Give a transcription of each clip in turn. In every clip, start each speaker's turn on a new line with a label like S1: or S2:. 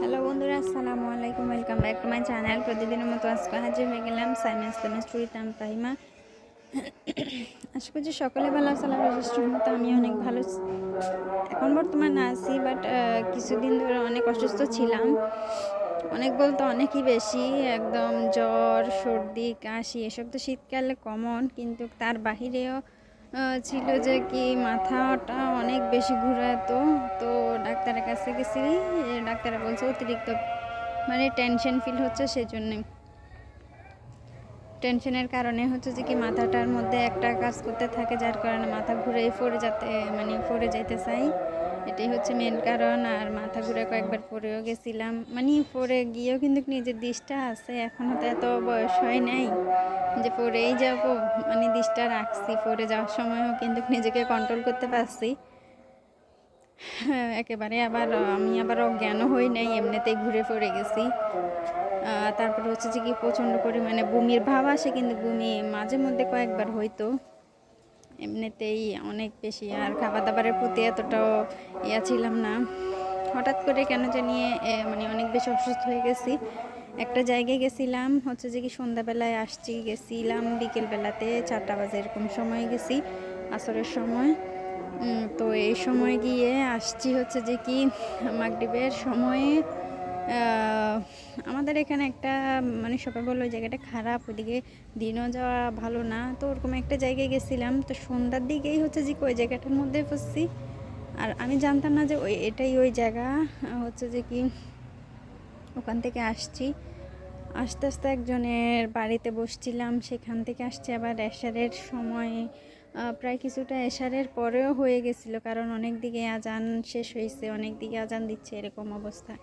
S1: Hello বন্ধুরা, আসসালামু আলাইকুম। Welcome back to my channel প্রতিদিনের মতো আজকে হাজির হয়ে গেলাম সাইমা ইসলামের স্টোরিতে আমি ফাহিমা আশা করছি সকলে ভালো আছে আল্লাহ মতো আমি অনেক ভালো। এখন বর্তমানে আছি বাট কিছুদিন ধরে অনেক অসুস্থ ছিলাম। অনেক বলতে অনেকই বেশি, একদম জ্বর, সর্দি, কাশি, এসব তো শীতকালে কমন কিন্তু তার বাহিরেও ছিল যে কি মাথাটা অনেক বেশি ঘুরাতো, তো ডাক্তারের কাছে গেছি। ডাক্তাররা বলছে অতিরিক্ত মানে টেনশন ফিল হচ্ছে সেজন্যে। টেনশনের কারণে হচ্ছে যে কি মাথাটার মধ্যে একটা কাজ করতে থাকে, যার কারণে মাথা ঘুরে পড়ে যাতে মানে পড়ে যাইতে চাই। এটাই হচ্ছে মেন কারণ, আর মাথা ঘুরে কয়েকবার পড়েও গেছিলাম। মানে পড়ে গিয়েও কিন্তু নিজের দিশটা আছে এখনও তো এত বয়স হয় নাই যে পড়েই যাব। মানে দিশটা রাখছি, পড়ে যাওয়ার সময়ও কিন্তু নিজেকে কন্ট্রোল করতে পারছি। একেবারে আবার আমি আবার অজ্ঞানও হই নাই এমনিতেই ঘুরে পড়ে গেছি। তারপরে হচ্ছে যে কি প্রচণ্ড পরিমাণে বমির ভাব আসে কিন্তু বমি মাঝে মধ্যে কয়েকবার হইতো। এমনিতেই অনেক বেশি আর খাবার দাবারের প্রতি এতটাও ইয়া ছিলাম না। হঠাৎ করে কেন জানি এ, মানে অনেক বেশি অসুস্থ হয়ে গেছি। একটা জায়গায় গেছিলাম হচ্ছে যে কি সন্ধ্যাবেলায় আসছি গেছিলাম বিকেলবেলাতে চারটা বাজে এরকম সময় গেছি আসরের সময়। তো এই সময় গিয়ে আসছি হচ্ছে যে কি মাগরিবের সময়ে আমাদের এখানে একটা মানে সবাই বলল ওই জায়গাটা খারাপ, ওইদিকে দিনও যাওয়া ভালো না, তো ওরকম একটা জায়গায় গেছিলাম, তো সন্ধ্যার দিকেই হচ্ছে যে ওই জায়গাটার মধ্যে পড়ছি আর আমি জানতাম না যে ওই, এটাই ওই জায়গা, হচ্ছে যে কি ওখান থেকে আসছি। আস্তে আস্তে একজনের বাড়িতে বসছিলাম, সেখান থেকে আসছি, আবার এশারের সময় প্রায় কিছুটা এশারের পরেও হয়ে গেছিল, কারণ অনেক দিকে আজান শেষ হয়েছে, অনেক দিকে আজান দিচ্ছে এরকম অবস্থা।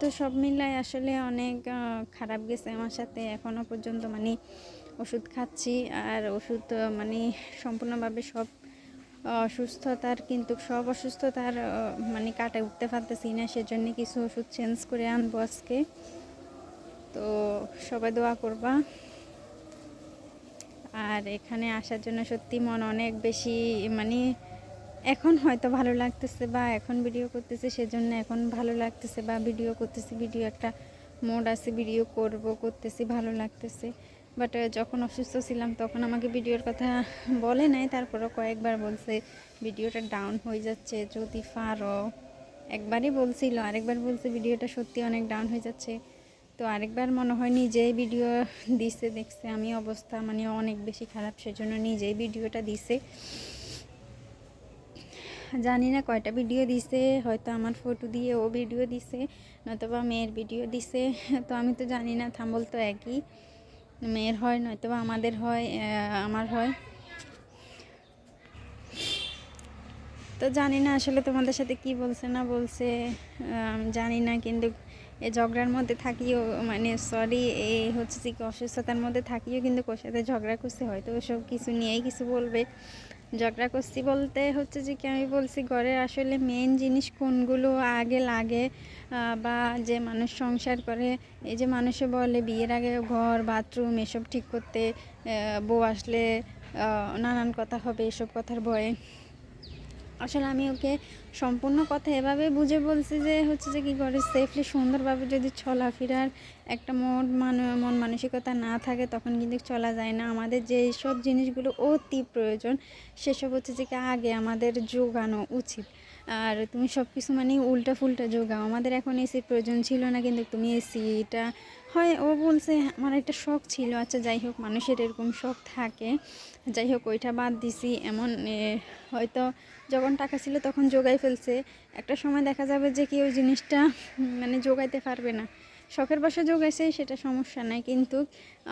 S1: তো সব মিলাই আসলে অনেক খারাপ গেছে আমার সাথে। এখনও পর্যন্ত মানে ওষুধ খাচ্ছি আর ওষুধ মানে সম্পূর্ণভাবে সব অসুস্থতার, কিন্তু সব অসুস্থতার মানে কাটে উঠতে পারতেছি না, সেজন্য কিছু ওষুধ চেঞ্জ করে আনব আজকে। তো সবাই দোয়া করবা। আর এখানে আসার জন্য সত্যি মন অনেক বেশি মানে এখন হয়তো ভালো লাগতেছে বা এখন ভিডিও করতেছে, সেজন্য এখন ভালো লাগতেছে বা ভিডিও করতেছি ভিডিও একটা মোড আছে ভিডিও করব, করতেছি, ভালো লাগতেছে। বাট যখন অসুস্থ ছিলাম, তখন আমাকে ভিডিওর কথা বলে নাই, তারপরও কয়েকবার বলছে ভিডিওটা ডাউন হয়ে যাচ্ছে, যদি পারো। একবারই বলছিল, আরেকবার বলছে ভিডিওটা সত্যি অনেক ডাউন হয়ে যাচ্ছে। তো আরেকবার মনে হয় নিজেই ভিডিও দিছে, দেখছে আমি অবস্থা মানে অনেক বেশি খারাপ, সেজন্য নিজেই ভিডিওটা দিছে। জানি না কয়টা ভিডিও দিছে, হয়তো আমার ফটো দিয়ে ও ভিডিও দিছে নয়তোবা মেয়ের ভিডিও দিছে, তো আমি তো জানি না, থাম্বল তো একই। মেয়ের হয়, নয়তোবা আমাদের হয় আমার হয়। তো জানি না আসলে তোমাদের সাথে কি বলছে না বলছে জানি না, কিন্তু এই ঝগড়ার মধ্যে থাকিও মানে সরি এই হচ্ছে যে অসুস্থতার মধ্যে থাকিও কিন্তু কোর সাথে ঝগড়া করছে, হয়তো ওসব কিছু নিয়েই কিছু বলবে। ঝগড়া করছি বলতে হচ্ছে যে কি আমি বলছি ঘরের আসলে মেন জিনিস কোনগুলো আগে লাগে বা যে মানুষ সংসার করে, এই যে মানুষে বলে বিয়ের আগে ঘর, বাথরুম এসব ঠিক করতে বউ আসলে নানান কথা হবে, এসব কথার ভয়ে। আসলে আমি ওকে সম্পূর্ণ কথা এভাবে বুঝে বলছি যে হচ্ছে যে কি করে সেফলি সুন্দরভাবে যদি চলাফেরার একটা মন মান, মন মানসিকতা না থাকে, তখন কিন্তু চলা যায় না। আমাদের যে সব জিনিসগুলো অতি প্রয়োজন, সেসব হচ্ছে যে আগে আমাদের যোগানো উচিত। আর তুমি সব কিছু মানে উল্টা ফুলটা যোগাও আমাদের এখন এসির প্রয়োজন ছিল না, কিন্তু তুমি এসিটা হয়, ও বলছে, আমার একটা শখ ছিল। আচ্ছা যাই হোক, মানুষের এরকম শখ থাকে। যাই হোক, ওইটা বাদ দিছি। এমন হয়তো যখন টাকা ছিল তখন জোগাই ফেলছে। একটা সময় দেখা যাবে যে কি ওই জিনিসটা মানে জোগাইতে পারবে না। শখের বসে জোগাইছে, সেটা সমস্যা নাই। কিন্তু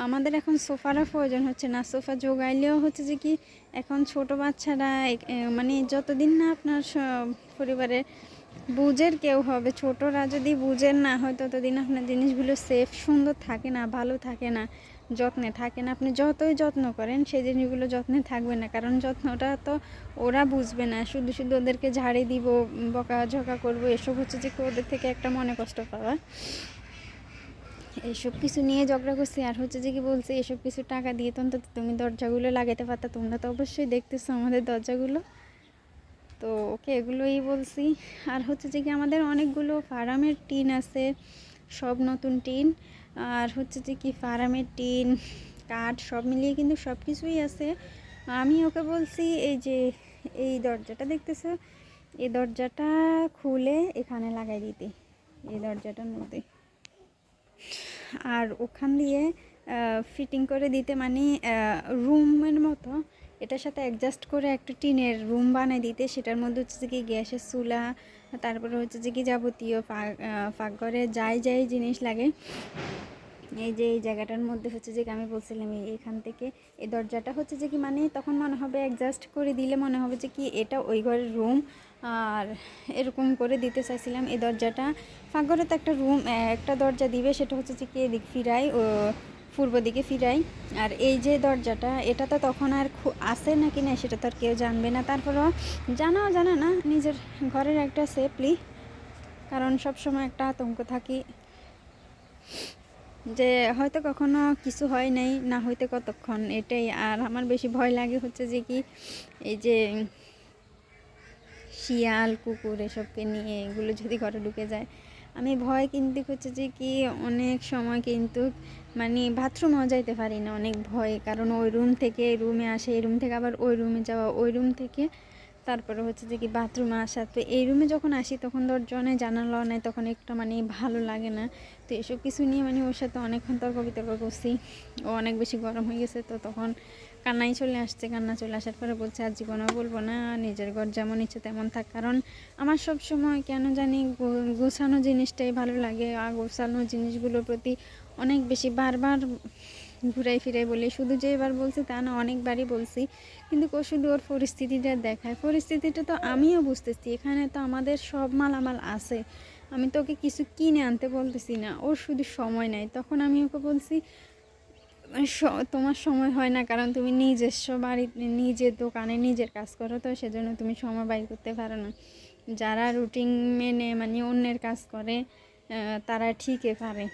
S1: আমাদের এখন সোফারও প্রয়োজন হচ্ছে না। সোফা জোগাইলেও হচ্ছে যে কি, এখন ছোট বাচ্চারা মানে যতদিন না আপনার পরিবারে বুঝের কেউ হবে, ছোটরা যদি বুঝের না হয়, ততদিন আপনার জিনিসগুলো সেফ সুন্দর থাকে না, ভালো থাকে না। যত্নে থাকে না আপনি যতই যত্ন করেন, সেই জিনিসগুলো যত্নে থাকবে না। কারণ যত্নটা তো ওরা বুঝবে না। শুধু শুধু ওদেরকে ঝাড়ি দিব বকা ঝকা করব, এসব হচ্ছে যে ওদের থেকে একটা মনে কষ্ট পাওয়া। এইসব কিছু নিয়ে ঝগড়া করছি। আর হচ্ছে যে কি বলছে, এসব কিছু টাকা দিয়ে তো অন্তত তুমি দরজাগুলো লাগাতে পারতা, তোমরা তো অবশ্যই দেখতেছো আমাদের দরজাগুলো। তো ওকে এগুলোই বলছি। আর হচ্ছে যে কি আমাদের অনেকগুলো ফার্মের টিন আছে সব নতুন টিন। আর হচ্ছে যে কি ফার্মের টিন, কাঠ সব মিলিয়ে কিন্তু সব কিছুই আছে। আমি ওকে বলছি, এই যে, এই দরজাটা দেখতেছো? এই দরজাটা খুলে এখানে লাগাই দিতে, এই দরজাটার মধ্যে। আর ওখান দিয়ে ফিটিং করে দিতে মানে রুমের মতো, এটার সাথে অ্যাডজাস্ট করে একটা টিনের রুম বানাই দিতে। সেটার মধ্যে হচ্ছে কি গ্যাসের চুলা তারপরে হচ্ছে যে কি যাবতীয় পাকঘরে যাই যাই জিনিস লাগে। এই যে এই জায়গাটার মধ্যে হচ্ছে যে আমি বলছিলাম এখান থেকে এই দরজাটা হচ্ছে যে কি মানে তখন মনে হবে অ্যাডজাস্ট করে দিলে মনে হবে যে কি এটা ওই ঘরের রুম আর এরকম করে দিতে চাইছিলাম। এই দরজাটা ফাঁকঘরে তো একটা রুম একটা দরজা দিবে, সেটা হচ্ছে যে কি এদিক ফিরাই ও পূর্ব দিকে ফিরাই। আর এই যে দরজাটা, এটা তো তখন আর আছে নাকি না সেটা তো আর কেউ জানবে না। তারপরও জানাও জানা না, নিজের ঘরের একটা সেফলি কারণ সব সময় একটা আতঙ্ক থাকি যে হয়তো কখনো কিছু হয় নাই, না হইতে কতক্ষণ এটাই। আর আমার বেশি ভয় লাগে হচ্ছে যে কি, এই যে শিয়াল, কুকুর এসবকে নিয়ে এগুলো যদি ঘরে ঢুকে যায় আমি ভয় কিন্তু হচ্ছে যে কি অনেক সময় কিন্তু মানে বাথরুমেও যাইতে পারি না অনেক ভয়। কারণ ওই রুম থেকে রুমে আসে, এই রুম থেকে আবার ওই রুমে যাওয়া, ওই রুম থেকে তারপরে হচ্ছে যে কি বাথরুমে আসা। তো এই রুমে যখন আসি তখন দরজা নেই জানালো নেই, তখন একটা মানে ভালো লাগে না। তো এসব কিছু নিয়ে মানে ওর সাথে অনেকক্ষণ তর্ক বিতর্ক করছি। ও অনেক বেশি গরম হয়ে গেছে, তো তখন কান্নাই চলে আসছে, কান্না চলে আসার পরে বলছে, আর জীবনেও বলব না, নিজের ঘর যেমন ইচ্ছে তেমন থাক। কারণ আমার সব সময় কেন জানি গোছানো জিনিসটাই ভালো লাগে, আর গোছানো জিনিসগুলোর প্রতি অনেক বেশি বারবার ঘুরাই ফিরাই বলি। শুধু যে এবার বলছি তা না, অনেকবারই বলছি। কিন্তু ও শুধু ওর পরিস্থিতিটা দেখায়। পরিস্থিতিটা তো আমিও বুঝতেছি, এখানে তো আমাদের সব মালামাল আছে। আমি তো ওকে কিছু কিনে আনতে বলতেছি না, ওর শুধু সময় নেই। তখন আমি ওকে বলছি তোমার সময় হয় না, কারণ তুমি নিজস্ব বাড়িতে নিজের দোকানে নিজের কাজ করো, তো সেজন্য তুমি সময় বাইর করতে পারো না। যারা রুটিন মেনে মানে অন্যের কাজ করে তারা ঠিকই পারে।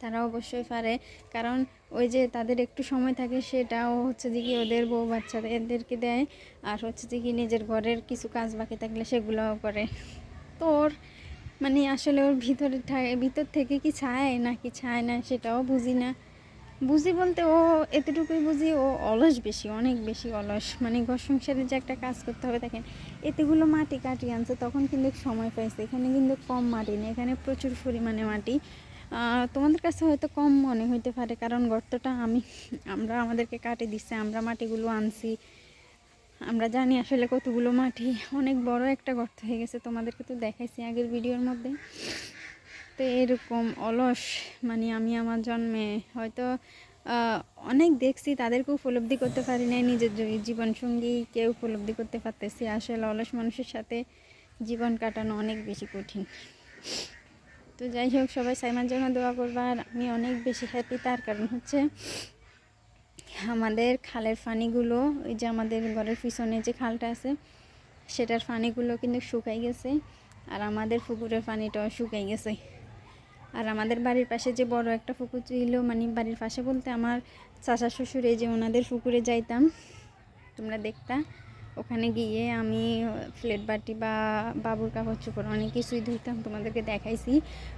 S1: তারা অবশ্যই পারে। কারণ ওই যে তাদের একটু সময় থাকে, সেটাও হচ্ছে যে কি ওদের বউ বাচ্চাদের এদেরকে দেয়, আর হচ্ছে যে কি নিজের ঘরের কিছু কাজ বাকি থাকলে সেগুলোও করে। তো ওর মানে আসলে ওর ভিতরে ভিতর থেকে কি চায় না কি চায় না সেটাও বুঝি না। বুঝি বলতে ও এতটুকুই বুঝি ও অলস বেশি, অনেক বেশি অলস। মানে ঘর সংসারে যে একটা কাজ করতে হবে, দেখেন, এতেগুলো মাটি কাটিয়ে আনছে, তখন কিন্তু সময় পাইছে। এখানে কিন্তু কম মাটি নেই, এখানে প্রচুর পরিমাণে মাটি। তোমাদের কাছে হয়তো কম মনে হইতে পারে, কারণ গর্তটা আমি, আমরা আমাদেরকে কাটে দিচ্ছে আমরা মাটিগুলো আনছি। আমরা জানি আসলে কতগুলো মাটি, অনেক বড় একটা গর্ত হয়ে গেছে, তোমাদেরকে তো দেখাইছি আগের ভিডিওর মধ্যে। তো এরকম অলস মানে আমি আমার জন্মে হয়তো অনেক দেখছি তাদেরকে উপলব্ধি করতে পারি না নিজের জীবনসঙ্গী কেউ উপলব্ধি করতে পারতেছি। আসলে অলস মানুষের সাথে জীবন কাটানো অনেক বেশি কঠিন। তো যাই হোক, সবাই সাইমার জন্য দোয়া করবা, আর আমি অনেক বেশি হ্যাপি তার কারণ হচ্ছে আমাদের খালের ফানিগুলো, ওই যে আমাদের ঘরের পিছনে যে খালটা আছে, সেটার ফানিগুলো কিন্তু শুকাই গেছে, আর আমাদের পুকুরের পানিটাও শুকাই গেছে। আর আমাদের বাড়ির পাশে যে বড় একটা পুকুর ছিল মানে বাড়ির পাশে বলতে আমার চাচা শ্বশুরে যে ওনাদের পুকুরে যাইতাম, তোমরা দেখতা। ওখানে গিয়ে আমি ফ্লেট বাটি বা বাবুর কাপড় চোপড় অনেক কিছুই ধুইতাম, তোমাদেরকে দেখাইছি।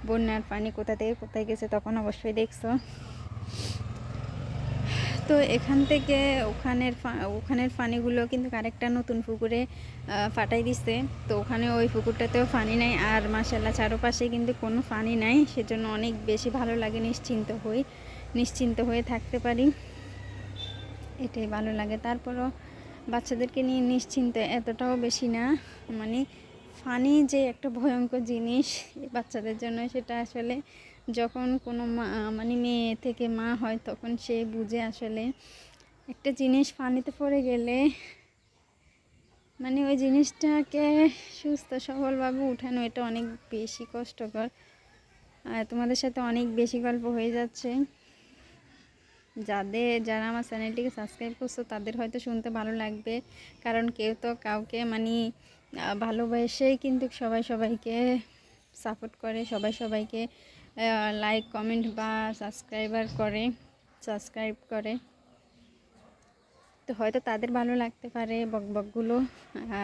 S1: বন্যার পানি কোথা থেকে কোথায় গেছে তখন অবশ্যই দেখছ। তো এখান থেকে ওখানের ওখানের পানিগুলো কিন্তু আরেকটা নতুন পুকুরে ফাটাই দিছে। তো ওখানে ওই পুকুরটাতেও পানি নাই। আর মাসাল্লাহ চারোপাশে কিন্তু কোনো পানি নাই। সেজন্য অনেক বেশি ভালো লাগে নিশ্চিন্ত হই, নিশ্চিন্ত হয়ে থাকতে পারি। এটাই ভালো লাগে। তারপরও বাচ্চাদেরকে নিয়ে নিশ্চিন্ত এতটাও বেশি না। মানে ফানি যে একটা ভয়ঙ্কর জিনিস বাচ্চাদের জন্য সেটা আসলে যখন কোনো মা মানে মেয়ে থেকে মা হয় তখন সে বুঝে আসলে একটা জিনিস পানিতে পড়ে গেলে মানে ওই জিনিসটাকে সুস্থ, সবলভাবে উঠানো এটা অনেক বেশি কষ্টকর। আর তোমাদের সাথে অনেক বেশি গল্প হয়ে যাচ্ছে। যাদের, যারা আমার চ্যানেলটিকে সাবস্ক্রাইব করছ তাদের হয়তো শুনতে ভালো লাগবে। কারণ কেউ তো কাউকে মানে ভালোবাসেই কিন্তু সবাই সবাইকে সাপোর্ট করে, সবাই সবাইকে লাইক কমেন্ট বা সাবস্ক্রাইবার করে সাবস্ক্রাইব করে। তো হয়তো তাদের ভালো লাগতে পারে বক বকগুলো।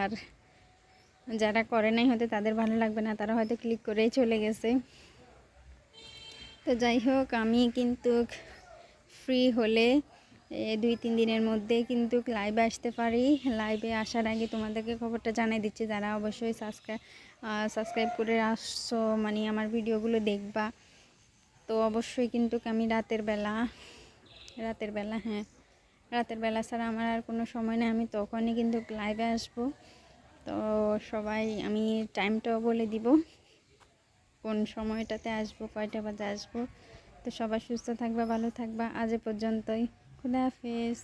S1: আর যারা করে নাই, হয়তো তাদের ভালো লাগবে না, তারা হয়তো ক্লিক করেই চলে গেছে। তো যাই হোক, আমি কিন্তু ফ্রি হলে দুই তিন দিনের মধ্যে কিন্তু লাইভে আসতে পারি। লাইভে আসার আগে তোমাদেরকে খবরটা জানাই দিচ্ছি, যারা অবশ্যই সাবস্ক্রাইব সাবস্ক্রাইব করে আসছো মানে আমার ভিডিওগুলো দেখবা। তো অবশ্যই কিন্তু আমি রাতের বেলা রাতের বেলা হ্যাঁ রাতের বেলা ছাড়া আমার আর কোনো সময় নেই। আমি তখনই কিন্তু লাইভে আসব। তো সবাই আমি টাইমটাও বলে দিব। কোন সময়টাতে আসব, কয়টা বাজে আসব। তো সবাই সুস্থ থাকবে, ভালো থাকবা। আজ পর্যন্তই। খুদা হাফেজ।